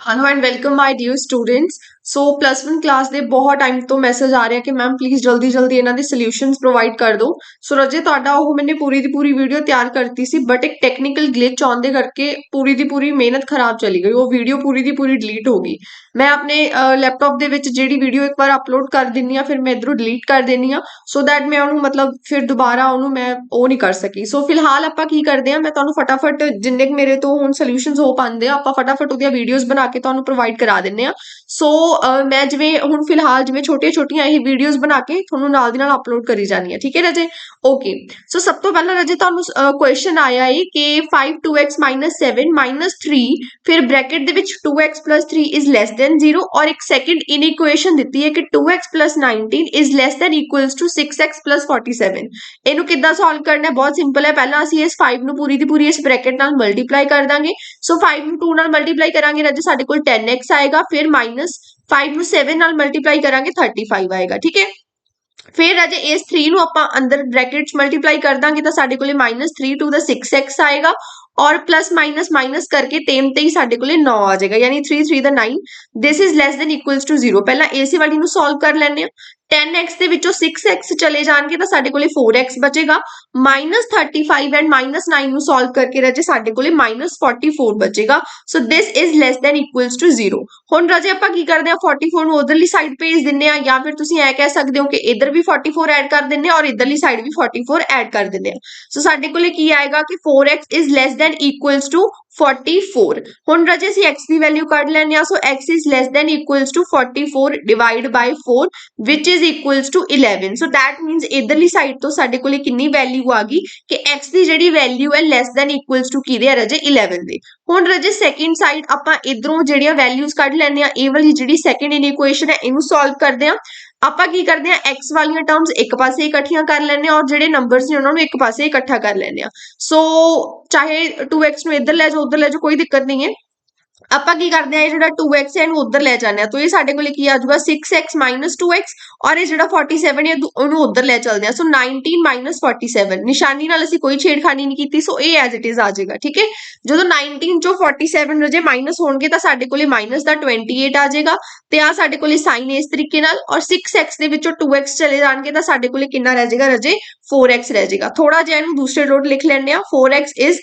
Hello and welcome my dear students so plus 1 class ਦੇ ਬਹੁਤ time ਤੋਂ message ਆ ਰਿਹਾ ਕਿ ਮੈਮ ਪਲੀਜ਼ ਜਲਦੀ ਜਲਦੀ ਇਹਨਾਂ ਦੇ ਸੋਲੂਸ਼ਨਸ ਪ੍ਰੋਵਾਈਡ ਕਰ ਦਿਓ। ਸੋ ਰਜੇ, ਤੁਹਾਡਾ ਉਹ ਮੈਨੇ ਪੂਰੀ ਦੀ ਪੂਰੀ ਵੀਡੀਓ ਤਿਆਰ ਕਰਤੀ ਸੀ ਬਟ ਇੱਕ ਟੈਕਨੀਕਲ ਗਲਿਚ ਆਉਣ ਦੇ ਕਰਕੇ ਪੂਰੀ ਦੀ ਪੂਰੀ ਮਿਹਨਤ ਖਰਾਬ ਚਲੀ ਗਈ। ਉਹ ਵੀਡੀਓ ਪੂਰੀ ਦੀ ਪੂਰੀ ਡਿਲੀਟ ਹੋ ਗਈ। ਮੈਂ ਆਪਣੇ ਲੈਪਟਾਪ ਦੇ ਵਿੱਚ ਜਿਹੜੀ ਵੀਡੀਓ ਇੱਕ ਵਾਰ ਅਪਲੋਡ ਕਰ ਦਿੰਨੀ ਆ ਫਿਰ ਮੈਂ ਇਧਰੋਂ ਡਿਲੀਟ ਕਰ ਦਿੰਨੀ ਆ ਸੋ ਦੈਟ ਮੈਂ ਉਹਨੂੰ ਮਤਲਬ ਫਿਰ ਦੁਬਾਰਾ ਉਹਨੂੰ ਮੈਂ ਉਹ ਨਹੀਂ ਕਰ ਸਕੀ। ਸੋ ਫਿਲਹਾਲ ਆਪਾਂ ਕੀ ਕਰਦੇ ਆ ਮੈਂ ਤੁਹਾਨੂੰ ਫਟਾਫਟ ਜਿੰਨੇ ਕੁ ਮੇਰੇ ਤੋਂ ਹੁਣ ਸੋਲੂਸ਼ਨਸ ਹੋ ਪਾਉਂਦੇ ਆ, ਆਪਾਂ ਫਟਾਫਟ ਉਹਦੀਆਂ ਵੀਡੀਓਜ਼ ਬਣਾ ਕੇ ਤੁਹਾਨੂੰ ਪ੍ਰੋਵਾਈਡ ਕਰਾ ਦਿੰਨੇ ਆ ਸੋ ਮੈਂ ਜਿਵੇਂ ਹੁਣ ਫਿਲਹਾਲ ਜਿਵੇਂ ਛੋਟੀਆਂ ਛੋਟੀਆਂ ਇਹ ਵੀਡੀਓਜ਼ ਬਣਾ ਕੇ ਤੁਹਾਨੂੰ ਨਾਲ ਦੀ ਨਾਲ ਅਪਲੋਡ ਕਰੀ ਜਾਣੀ ਆ ਠੀਕ ਹੈ ਰਜੇ? ਓਕੇ ਸੋ ਸਭ ਤੋਂ ਪਹਿਲਾਂ ਰਜੇ ਤੁਹਾਨੂੰ ਕੁਐਸਚਨ ਆਇਆ ਹੈ ਕਿ 5 2x 7 3 ਫਿਰ ਬ੍ਰੈਕਟ ਦੇ ਵਿੱਚ 2x 3 ਇਜ਼ ਲੈਸ ਦੈਨ 0 ਔਰ ਇੱਕ ਸੈਕਿੰਡ ਇਨਇਕੁਏਸ਼ਨ ਦਿੱਤੀ ਹੈ ਕਿ 2x 19 is less than equals to 6x 47 ਇਹਨੂੰ ਕਿੱਦਾਂ ਸੋਲਵ ਕਰਨਾ ਹੈ? ਬਹੁਤ ਸਿੰਪਲ ਹੈ। ਪਹਿਲਾਂ ਅਸੀਂ ਇਸ 5 ਨੂੰ ਪੂਰੀ ਦੀ ਪੂਰੀ ਇਸ ਬ੍ਰੈਕਟ ਨਾਲ ਮਲਟੀਪਲਾਈ ਕਰ ਦਾਂਗੇ। ਸੋ 5 ਨੂੰ 2 ਨਾਲ ਮਲਟੀਪਲਾਈ ਕਰਾਂਗੇ ਰਜੇ ਸਾਡੇ ਕੋਲ 10x ਆਏਗਾ, ਫਿਰ ਮਾਈਨਸ 5 ਨੂੰ 7 ਨਾਲ ਮਲਟੀਪਲਾਈ ਕਰਾਂਗੇ 35 ਆਏਗਾ, ਠੀਕ ਹੈ? ਫਿਰ ਅਜੇ ਇਸ 3 ਨੂੰ ਆਪਾਂ ਅੰਦਰ ਬ੍ਰੈਕਟਸ ਮਲਟੀਪਲਾਈ ਕਰ ਦਾਂਗੇ, ਤਾਂ ਸਾਡੇ ਕੋਲੇ -3 ਟੂ ਦਾ 6x ਆਏਗਾ ਔਰ ਪਲੱਸ ਮਾਈਨਸ ਮਾਈਨਸ ਕਰਕੇ 3 ਤੇ ਹੀ ਸਾਡੇ ਕੋਲੇ 9 ਆ ਜਾਏਗਾ, ਯਾਨੀ 3 3 ਦਾ 9 this is less than equals to 0 ਪਹਿਲਾਂ ਏਸੀ ਵਾਲੀ ਨੂੰ ਸੋਲਵ ਕਰ ਲੈਣੇ ਆ 10x ਦੇ ਵਿੱਚੋਂ 6x ਚਲੇ ਜਾਣਗੇ ਤਾਂ ਸਾਡੇ ਕੋਲੇ 4x ਬਚੇਗਾ। -35 ਐਂਡ -9 ਨੂੰ ਸੋਲਵ ਕਰਕੇ ਰਜੇ ਸਾਡੇ ਕੋਲੇ -44 ਬਚੇਗਾ। So this is less than equals to 0 ਹੁਣ ਰਜੇ ਆਪਾਂ ਕੀ ਕਰਦੇ ਆ 44 ਨੂੰ ਉਧਰਲੀ ਸਾਈਡ ਭੇਜ ਦਿੰਨੇ ਆ ਜਾਂ ਫਿਰ ਤੁਸੀਂ ਐ ਕਹਿ ਸਕਦੇ ਹੋ ਕਿ ਇਧਰ ਵੀ 44 ਐਡ ਕਰ ਦਿੰਨੇ ਆ ਔਰ ਇਧਰਲੀ ਸਾਈਡ ਵੀ 44 ਐਡ ਕਰ ਦਿੰਨੇ ਆ ਸੋ ਸਾਡੇ ਕੋਲੇ ਕੀ ਆਏਗਾ ਕਿ 4x is less than equals to 44 ਹੁਣ ਰਜੇ ਅਸੀਂ x ਦੀ ਵੈਲਿਊ ਕੱਢ ਲੈਣੇ ਆ so x is less than equals to 44 divide by 4 which is equals to 11 so that means ਇਧਰਲੀ ਸਾਈਡ ਤੋਂ ਸਾਡੇ ਕੋਲੇ ਕਿੰਨੀ ਵੈਲਿਊ ਆ ਗਈ ਕਿ x ਦੀ ਜਿਹੜੀ ਵੈਲਿਊ ਹੈ ਲੈਸ ਦੈਨ ਇਕੁਅਲਸ ਟੂ ਕਿਹਦੇ ਆ ਰਜੇ? 11 ਦੇ। ਹੁਣ ਰਜੇ ਸੈਕਿੰਡ ਸਾਈਡ ਆਪਾਂ ਇਧਰੋਂ ਜਿਹੜੀਆਂ ਵੈਲਿਊਜ਼ ਕੱਢ ਲੈਣੇ ਆ ਇਹ ਵਾਲੀ ਜਿਹੜੀ ਸੈਕਿੰਡ ਇਨਇਕੁਏਸ਼ਨ ਹੈ, ਇਹਨੂੰ ਸੋਲਵ ਕਰਦੇ ਆ ਆਪਾਂ ਕੀ ਕਰਦੇ ਆ x ਵਾਲੀਆਂ ਟਰਮਸ ਇੱਕ ਪਾਸੇ ਇਕੱਠੀਆਂ ਕਰ ਲੈਂਦੇ ਆ ਔਰ ਜਿਹੜੇ ਨੰਬਰਸ ਨੇ ਉਹਨਾਂ ਨੂੰ ਇੱਕ ਪਾਸੇ ਇਕੱਠਾ ਕਰ ਲੈਂਦੇ ਆ ਸੋ ਚਾਹੇ 2x ਨੂੰ ਇੱਧਰ ਲੈ ਜਾਓ, ਉੱਧਰ ਲੈ ਜਾਓ, ਕੋਈ ਦਿੱਕਤ ਨਹੀਂ ਹੈ। ਆਪਾਂ ਕੀ ਕਰਦੇ ਆ ਇਹ ਜਿਹੜਾ 2x ਹੈ, ਇਹਨੂੰ ਉੱਧਰ ਲੈ ਜਾਂਦੇ ਆ ਤਾਂ ਇਹ ਸਾਡੇ ਕੋਲੇ ਕੀ ਆ ਜਾਊਗਾ? 6x 2x ਔਰ ਇਹ ਜਿਹੜਾ 47 ਹੈ ਉਹਨੂੰ ਉੱਧਰ ਲੈ ਚਲਦੇ ਆ ਸੋ 19 47 ਨਿਸ਼ਾਨੀ ਨਾਲ ਅਸੀਂ ਕੋਈ ਛੇੜਖਾਨੀ ਨਹੀਂ ਕੀਤੀ, ਸੋ ਇਹ ਐਜ਼ ਇਟ ਇਜ਼ ਆ ਜਾਏਗਾ, ਠੀਕ ਹੈ? ਜਦੋਂ 19 ਚੋਂ 47 ਰਜੇ ਮਾਈਨਸ ਹੋਣਗੇ, ਤਾਂ ਸਾਡੇ ਕੋਲੇ ਮਾਈਨਸ ਦਾ 28 ਆ ਜਾਏਗਾ। ਤੇ ਆ ਸਾਡੇ ਕੋਲੇ ਸਾਈਨ ਇਸ ਤਰੀਕੇ ਨਾਲ ਔਰ 6x ਦੇ ਵਿੱਚੋਂ 2x ਚਲੇ ਜਾਣਗੇ, ਤਾਂ ਸਾਡੇ ਕੋਲੇ ਕਿੰਨਾ ਰਹਿ ਜਾਏਗਾ? ਰਜੇ 4x ਰਹਿ ਜਾਏਗਾ। ਥੋੜਾ ਜਿਹਾ ਇਹਨੂੰ ਦੂਸਰੇ ਰੋਟ ਲਿਖ ਲੈਣੇ ਆ 4x is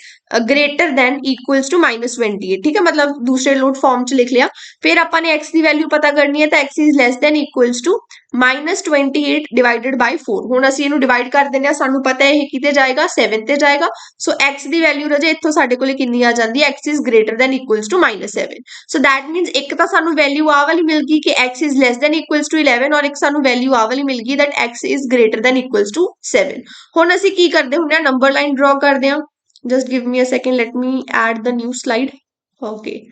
greater than equals to -28 ਠੀਕ ਹੈ? ਮਤਲਬ ਦੂਸਰੇ ਲੋਡ ਫਾਰਮ ਚ ਲਿਖ ਲਿਆ। ਫਿਰ ਆਪਾਂ ਨੇ x ਦੀ ਵੈਲਿਊ ਪਤਾ ਕਰਨੀ ਹੈ ਤਾਂ x is less than equals to -28 divided by 4 ਹੁਣ ਅਸੀਂ ਇਹਨੂੰ ਡਿਵਾਈਡ ਕਰ ਦਿੰਦੇ ਆ ਸਾਨੂੰ ਪਤਾ ਹੈ ਇਹ ਕਿਤੇ ਜਾਏਗਾ? 7 ਤੇ ਜਾਏਗਾ। ਸੋ x ਦੀ ਵੈਲਿਊ ਰਜੇ ਇੱਥੋਂ ਸਾਡੇ ਕੋਲੇ ਕਿੰਨੀ ਆ ਜਾਂਦੀ ਹੈ? X is greater than equals to -7 so that means ਇੱਕ ਤਾਂ ਸਾਨੂੰ ਵੈਲਿਊ ਆ ਵਾਲੀ ਮਿਲ ਗਈ ਕਿ x is less than equals to 11 ਔਰ ਇੱਕ ਸਾਨੂੰ ਵੈਲਿਊ ਆ ਵਾਲੀ ਮਿਲ ਗਈ that x is greater than equals to 7 section ਹੁਣ ਅਸੀਂ ਕੀ ਕਰਦੇ ਹੁੰਦੇ ਆ ਨੰਬਰ ਲਾਈਨ ਡਰਾ ਕਰਦੇ ਆ just give me a second let me add the new slide okay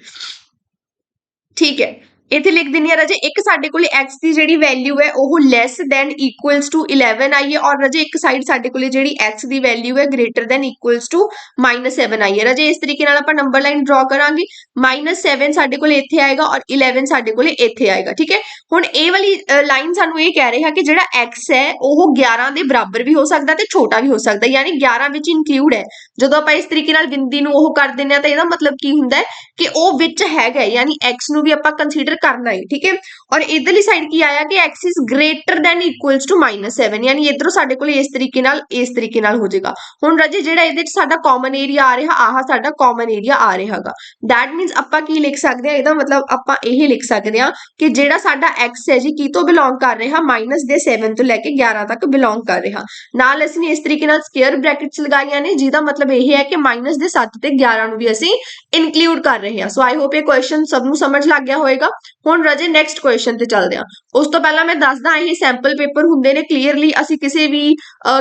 ਠੀਕ ਹੈ ਇੱਥੇ ਲਿਖ ਦਿੰਨੀ ਆ ਰਜੇ, ਇੱਕ ਸਾਡੇ ਕੋਲ x ਦੀ ਜਿਹੜੀ ਵੈਲਿਊ ਹੈ, ਉਹ ਲੈਸ ਦੈਨ ਇਕੁਅਲਸ ਟੂ 11 ਆਈ ਹੈ, ਔਰ ਰਜੇ ਇੱਕ ਸਾਈਡ ਸਾਡੇ ਕੋਲੇ ਜਿਹੜੀ x ਦੀ ਵੈਲਿਊ ਹੈ ਗ੍ਰੇਟਰ ਦੈਨ ਇਕੁਅਲਸ ਟੂ -7 ਆਈ ਹੈ। ਰਜੇ, ਇਸ ਤਰੀਕੇ ਨਾਲ ਆਪਾਂ ਨੰਬਰ ਲਾਈਨ ਡਰਾ ਕਰਾਂਗੇ। -7 ਸਾਡੇ ਕੋਲੇ ਇੱਥੇ ਆਏਗਾ ਔਰ 11 ਸਾਡੇ ਕੋਲੇ ਇੱਥੇ ਆਏਗਾ, ਠੀਕ ਹੈ? ਹੁਣ ਇਹ ਵਾਲੀ ਲਾਈਨ ਸਾਨੂੰ ਇਹ ਕਹਿ ਰਿਹਾ ਕਿ ਜਿਹੜਾ x ਹੈ, ਉਹ 11 ਦੇ ਬਰਾਬਰ ਵੀ ਹੋ ਸਕਦਾ ਤੇ ਛੋਟਾ ਵੀ ਹੋ ਸਕਦਾ, ਯਾਨੀ 11 ਵਿੱਚ ਇਨਕਲੂਡ ਹੈ। ਜਦੋਂ ਆਪਾਂ ਇਸ ਤਰੀਕੇ ਨਾਲ ਬਿੰਦੀ ਨੂੰ ਉਹ ਕਰ ਦਿੰਦੇ ਆ ਤਾਂ ਇਹਦਾ ਮਤਲਬ ਕੀ ਹੁੰਦਾ ਹੈ ਕਿ ਉਹ ਵਿੱਚ ਹੈਗਾ ਯਾਨੀ x ਨੂੰ ਵੀ ਆਪਾਂ ਕੰਸੀਡਰ ਕਰਨਾ ਹੈ, ਠੀਕ ਹੈ? ਔਰ ਇਧਰਲੀ ਸਾਈਡ ਕੀ ਆਇਆ ਕਿ x is greater than equals to -7 ਯਾਨੀ ਇਧਰੋਂ ਸਾਡੇ ਕੋਲ ਇਸ ਤਰੀਕੇ ਨਾਲ, ਇਸ ਤਰੀਕੇ ਨਾਲ ਹੋ ਜਾਏਗਾ। ਹੁਣ ਰਾਜੇ, ਜਿਹੜਾ ਇਹਦੇ ਚ ਸਾਡਾ ਕਾਮਨ ਏਰੀਆ ਆ ਰਿਹਾ, ਆਹ ਸਾਡਾ ਕਾਮਨ ਏਰੀਆ ਆ ਰਿਹਾਗਾ ਦੈਟ ਮੀਨਸ ਆਪਾਂ ਕੀ ਲਿਖ ਸਕਦੇ ਆ ਇਹਦਾ ਮਤਲਬ ਆਪਾਂ ਇਹ ਲਿਖ ਸਕਦੇ ਆ ਕਿ ਜਿਹੜਾ ਸਾਡਾ x ਹੈ ਜੀ, ਕੀ ਤੋਂ ਬਿਲੋਂਗ ਕਰ ਰਿਹਾ? ਮਾਈਨਸ ਦੇ 7 ਤੋਂ ਲੈ ਕੇ 11 ਤੱਕ ਬਿਲੋਂਗ ਕਰ ਰਿਹਾ। ਨਾਲ ਅਸੀਂ ਇਸ ਤਰੀਕੇ ਨਾਲ ਸਕੁਅਰ ਬ੍ਰੈਕਟਸ ਲਗਾਈਆਂ ਨੇ, ਜਿਹਦਾ ਮਤਲਬ ਇਹ ਹੈ ਕਿ ਮਾਈਨਸ ਦੇ 7 ਤੇ 11 ਨੂੰ ਵੀ ਅਸੀਂ ਇਨਕਲੂਡ ਕਰ ਰਹੇ ਹਾਂ। ਸੋ ਆਈ ਹੋਪ ਇਹ ਕੁਐਸਚਨ ਸਭ ਨੂੰ ਸਮਝ ਲੱਗ ਗਿਆ ਹੋਵੇਗਾ ਹੁਣ ਰਜੇ ਨੈਕਸਟ ਕੁਐਸਚਨ ਤੇ ਚੱਲਦੇ ਹਾਂ। ਉਸ ਤੋਂ ਪਹਿਲਾਂ ਮੈਂ ਦੱਸਦਾ, ਇਹ ਸੈਂਪਲ ਪੇਪਰ ਹੁੰਦੇ ਨੇ ਕਲੀਅਰਲੀ ਅਸੀਂ ਕਿਸੇ ਵੀ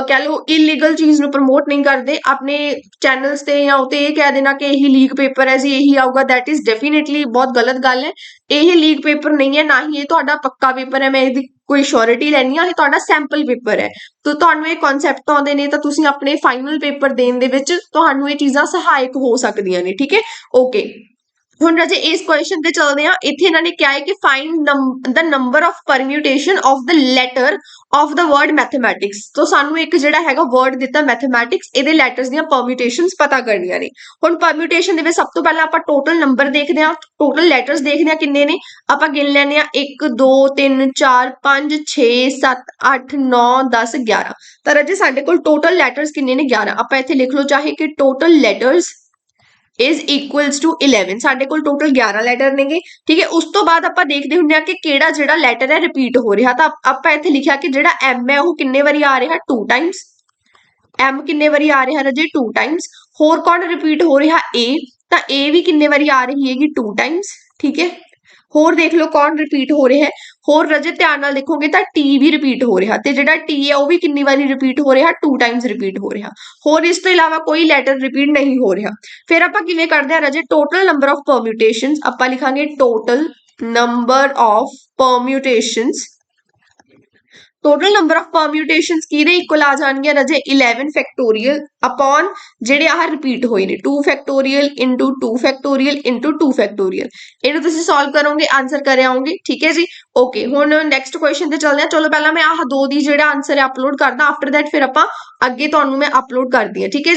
ਕਹਿ ਲਓ ਇਲੀਗਲ ਚੀਜ਼ ਨੂੰ ਪ੍ਰਮੋਟ ਨਹੀਂ ਕਰਦੇ। ਆਪਣੇ ਚੈਨਲਸ ਤੇ ਜਾਂ ਉਤੇ ਇਹ ਕਹਿ ਦੇਣਾ ਕਿ ਇਹੀ ਲੀਗ ਪੇਪਰ ਹੈ ਜੀ, ਇਹੀ ਆਊਗਾ ਥੈਟ ਇਜ਼ ਡੈਫੀਨਿਟਲੀ ਬਹੁਤ ਗਲਤ ਗੱਲ ਹੈ। ਇਹ ਲੀਗ ਪੇਪਰ ਨਹੀਂ ਹੈ, ਨਾ ਹੀ ਇਹ ਤੁਹਾਡਾ ਪੱਕਾ ਪੇਪਰ ਹੈ, ਮੈਂ ਇਹਦੀ ਕੋਈ ਸ਼ੋਰਿਟੀ ਲੈਣੀ ਆ ਇਹ ਤੁਹਾਡਾ ਸੈਂਪਲ ਪੇਪਰ ਹੈ। ਤਾਂ ਤੁਹਾਨੂੰ ਇਹ ਕਨਸੈਪਟ ਆਉਂਦੇ ਨੇ, ਤਾਂ ਤੁਸੀਂ ਆਪਣੇ ਫਾਈਨਲ ਪੇਪਰ ਦੇਣ ਦੇ ਵਿੱਚ ਤੁਹਾਨੂੰ ਇਹ ਚੀਜ਼ਾਂ ਸਹਾਇਕ ਹੋ ਸਕਦੀਆਂ ਨੇ, ਠੀਕ ਹੈ? ਓਕੇ ਹੁਣ ਰਾਜੇ ਇਸ ਕੁਐਸਚਨ ਤੇ ਚੱਲਦੇ ਆ ਇੱਥੇ ਇਹਨਾਂ ਨੇ ਕਿਹਾ ਹੈ ਕਿ find the number of permutation of the letter of the word mathematics ਤੋਂ ਸਾਨੂੰ ਇੱਕ ਜਿਹੜਾ ਹੈਗਾ ਵਰਡ ਦਿੱਤਾ ਮੈਥਮੈਟਿਕਸ ਇਹਦੇ ਲੈਟਰਸ ਦੀਆਂ ਪਰਮਿਊਟੇਸ਼ਨਸ ਪਤਾ ਕਰਨੀਆਂ ਨੇ। ਹੁਣ ਪਰਮਿਊਟੇਸ਼ਨ ਦੇ ਵਿੱਚ ਸਭ ਤੋਂ ਪਹਿਲਾਂ ਆਪਾਂ ਟੋਟਲ ਨੰਬਰ ਦੇਖਦੇ ਆ ਟੋਟਲ ਲੈਟਰਸ ਦੇਖਦੇ ਆ ਕਿੰਨੇ ਨੇ। ਆਪਾਂ ਗਿਣ ਲੈਣੇ ਆ 1 2 3 4 5 6 7 8 9 10 11 ਤਾਂ ਰਾਜੇ ਸਾਡੇ ਕੋਲ ਟੋਟਲ ਲੈਟਰਸ ਕਿੰਨੇ ਨੇ? 11 ਆਪਾਂ ਇੱਥੇ ਲਿਖ ਲਓ, ਚਾਹੇ ਕਿ total letters is equals to 11 ਸਾਡੇ ਕੋਲ ਟੋਟਲ 11 ਲੈਟਰ ਨੇਗੇ, ਠੀਕ ਹੈ? ਉਸ ਤੋਂ ਬਾਅਦ ਆਪਾਂ ਦੇਖਦੇ ਹੁੰਦੇ ਆ ਕਿ ਕਿਹੜਾ ਜਿਹੜਾ ਲੈਟਰ ਹੈ ਰਿਪੀਟ ਹੋ ਰਿਹਾ। ਤਾਂ ਆਪਾਂ ਇੱਥੇ ਲਿਖਿਆ ਕਿ ਜਿਹੜਾ ਐਮ ਹੈ ਉਹ ਕਿੰਨੇ ਵਾਰੀ ਆ ਰਿਹਾ? 2 ਟਾਈਮਸ ਐਮ ਕਿੰਨੇ ਵਾਰੀ ਆ ਰਿਹਾ ਰਜੇ? 2 ਟਾਈਮਸ ਹੋਰ ਕੌਣ ਰਿਪੀਟ ਹੋ ਰਿਹਾ? ਏ ਤਾਂ ਏ ਵੀ ਕਿੰਨੇ ਵਾਰੀ ਆ ਰਹੀ ਹੈਗੀ? 2 ਟਾਈਮਸ ਠੀਕ ਹੈ? ਹੋਰ ਦੇਖ ਲਓ ਕੌਣ ਰਿਪੀਟ ਹੋ ਰਿਹਾ ਹੈ। ਹੋਰ ਰਜੇ ਧਿਆਨ ਨਾਲ ਦੇਖੋਗੇ ਤਾਂ ਟੀ ਵੀ ਰਿਪੀਟ ਹੋ ਰਿਹਾ ਤੇ ਜਿਹੜਾ ਟੀ ਹੈ ਉਹ ਵੀ ਕਿੰਨੀ ਵਾਰੀ ਰਿਪੀਟ ਹੋ ਰਿਹਾ ਟੂ ਟਾਈਮਸ ਰਿਪੀਟ ਹੋ ਰਿਹਾ। ਹੋਰ ਇਸ ਤੋਂ ਇਲਾਵਾ ਕੋਈ ਲੈਟਰ ਰਿਪੀਟ ਨਹੀਂ ਹੋ ਰਿਹਾ। ਫਿਰ ਆਪਾਂ ਕਿਵੇਂ ਕਰਦੇ ਆ ਰਜੇ ਟੋਟਲ ਨੰਬਰ ਆਫ ਪਰਮਿਊਟੇਸ਼ਨਸ ਆਪਾਂ ਲਿਖਾਂਗੇ total number of permutations total number of permutations ਕਿਹਦੇ ਇਕੁਅਲ ਆ ਜਾਣਗੇ ਰਾਜੇ 11 ਫੈਕਟੋਰੀਅਲ ਅਪਨ ਜਿਹੜੇ ਆਹ ਰਿਪੀਟ ਹੋਏ ਨੇ 2 ਫੈਕਟੋਰੀਅਲ 2 ਫੈਕਟੋਰੀਅਲ 2 ਫੈਕਟੋਰੀਅਲ ਇਹਨੂੰ ਤੁਸੀਂ ਸੋਲਵ ਕਰੋਗੇ ਆਨਸਰ ਕਰ ਆਓਗੇ, ਠੀਕ ਹੈ ਜੀ? ਓਕੇ ਹੁਣ ਨੈਕਸਟ ਕੁਐਸਚਨ ਤੇ ਚੱਲਦੇ ਆ ਚਲੋ, ਪਹਿਲਾਂ ਮੈਂ ਆਹ ਦੋ ਦੀ ਜਿਹੜਾ ਆਨਸਰ ਹੈ ਅਪਲੋਡ ਕਰਦਾ ਆਫਟਰ ਦੈਟ ਫਿਰ ਆਪਾਂ ਅੱਗੇ ਤੁਹਾਨੂੰ ਮੈਂ ਅਪਲੋਡ ਕਰਦੀ ਹਾਂ, ਠੀਕ ਹੈ